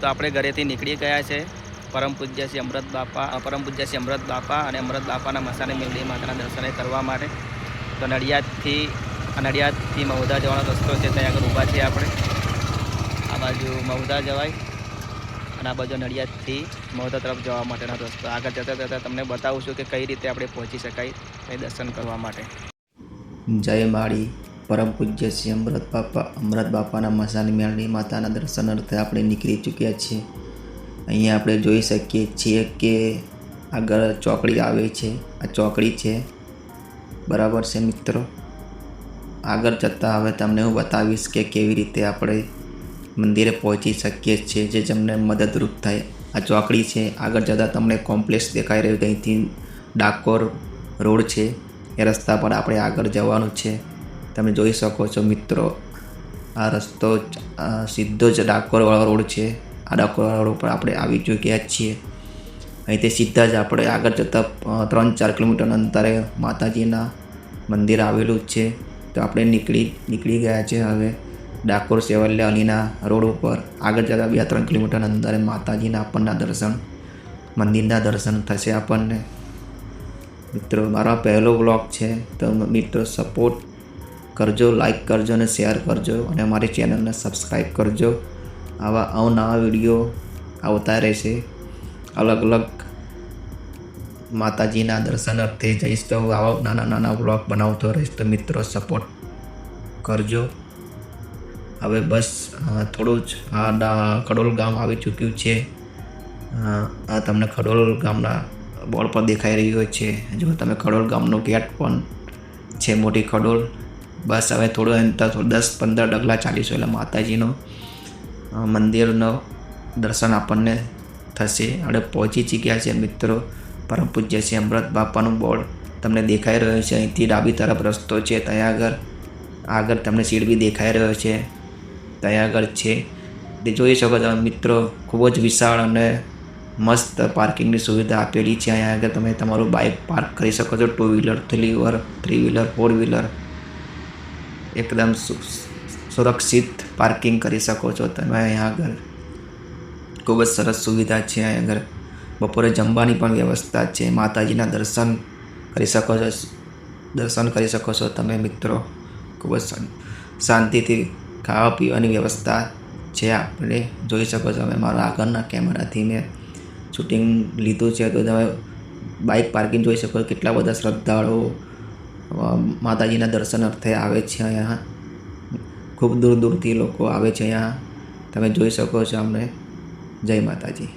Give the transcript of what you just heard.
તો આપણે ઘરેથી નીકળી ગયા છે. પરમ પૂજ્ય શ્રી અમૃત બાપા પરમ પૂજ્ય શ્રી અમૃત બાપા અને અમૃત બાપાના મસાને મેલડી માતાના દર્શને કરવા માટે. તો નડિયાદથી નડિયાદથી મહુધા જવાનો રસ્તો છે, ત્યાં આગળ ઊભા છીએ આપણે. આ બાજુ મહુધા જવાય અને આ બાજુ નડિયાદથી મહુધા તરફ જવા માટેનો રસ્તો. આગળ જતાં જતાં તમને બતાવું છું કે કઈ રીતે આપણે પહોંચી શકાય એ દર્શન કરવા માટે. જય માળી. પરમ પૂજ્ય શ્રી અમૃત બાપા, અમૃત બાપાના મસાની મેળની માતાના દર્શન અર્થે આપણે નીકળી ચૂક્યા છીએ. અહીંયા આપણે જોઈ શકીએ છીએ કે આગળ ચોકડી આવે છે. આ ચોકડી છે. બરાબર છે મિત્રો? આગળ જતાં હવે તમને હું બતાવીશ કે કેવી રીતે આપણે મંદિરે પહોંચી શકીએ છીએ જે તમને મદદરૂપ થાય. આ ચોકડી છે. આગળ જતાં તમને કોમ્પ્લેક્સ દેખાઈ રહ્યું અહીંથી ડાકોર રોડ છે. એ રસ્તા પર આપણે આગળ જવાનું છે. તમે જોઈ શકો છો મિત્રો, આ રસ્તો સીધો જ ડાકોરવાળો રોડ છે. આ ડાકોરવાળા રોડ પર આપણે આવી ચૂક્યા જ છીએ. અહીંથી સીધા જ આપણે આગળ જતાં ત્રણ ચાર કિલોમીટર અંતરે માતાજીના મંદિર આવેલું જ છે. તો આપણે નીકળી નીકળી ગયા છે હવે ડાકોર સેવલ્યા અલીના રોડ ઉપર. આગળ જતાં બે, ત્રણ કિલોમીટર અંતરે માતાજીના આપણના દર્શન, મંદિરના દર્શન થશે આપણને. મિત્રો, મારો પહેલો બ્લોગ છે. તો મિત્રો સપોર્ટ કરજો લાઈક કરજો અને શેર કરજો અને અમારી ચેનલને સબસ્ક્રાઈબ કરજો. આવા અવનવા વીડિયો આવતા રહેશે. અલગ અલગ માતાજીના દર્શન અર્થે જઈશ તો આવા નાના નાના બ્લોગ બનાવતો રહીશ તો મિત્રો સપોર્ટ કરજો. હવે બસ થોડું જ આ ખડોલ ગામ આવી ચૂક્યું છે. આ તમને ખડોલ ગામના બોર્ડ પર દેખાઈ રહ્યો છે. જો તમે ખડોલ ગામનો ગેટ પણ છે, મોટી ખડોલ બસ હવે થોડું અંતર થોડું દસ પંદર ડગલા ચાલીશું એટલે માતાજીનો મંદિરનો દર્શન આપણને થશે. આપણે પહોંચી ચૂક્યા છે મિત્રો. પરમ પૂજ્ય છે અમૃત બાપાનું બોર્ડ તમને દેખાઈ રહ્યો છે. અહીંથી ડાબી તરફ રસ્તો છે ત્યાં આગળ આગળ તમને સીડ બી દેખાઈ રહ્યો છે. ત્યાં આગળ છે. તે જોઈ શકો તમે મિત્રો, ખૂબ જ વિશાળ અને મસ્ત પાર્કિંગની સુવિધા આપેલી છે. અહીંયા આગળ તમે તમારું બાઇક પાર્ક કરી શકો છો. Two wheeler three wheeler three wheeler, four wheeler. એકદમ સુરક્ષિત પાર્કિંગ કરી શકો છો તમે અહીંયા આગળ. ખૂબ જ સરસ સુવિધા છે અહીંયા આગળ. બપોરે જમવાની પણ વ્યવસ્થા છે. માતાજીના દર્શન કરી શકો છો, દર્શન કરી શકો છો તમે મિત્રો. ખૂબ જ શાંતિથી ખાવા પીવાની વ્યવસ્થા છે આપણે. જોઈ શકો છો અમે મારા આગળના કેમેરાથી મેં શૂટિંગ લીધું છે. તો તમે બાઇક પાર્કિંગ જોઈ શકો કેટલા બધા શ્રદ્ધાળુઓ માતાજીના દર્શન અર્થે આવે છે અહીંયા. ખૂબ દૂર દૂરથી લોકો આવે છે અહીંયા. તમે જોઈ શકો છો અમને. જય માતાજી.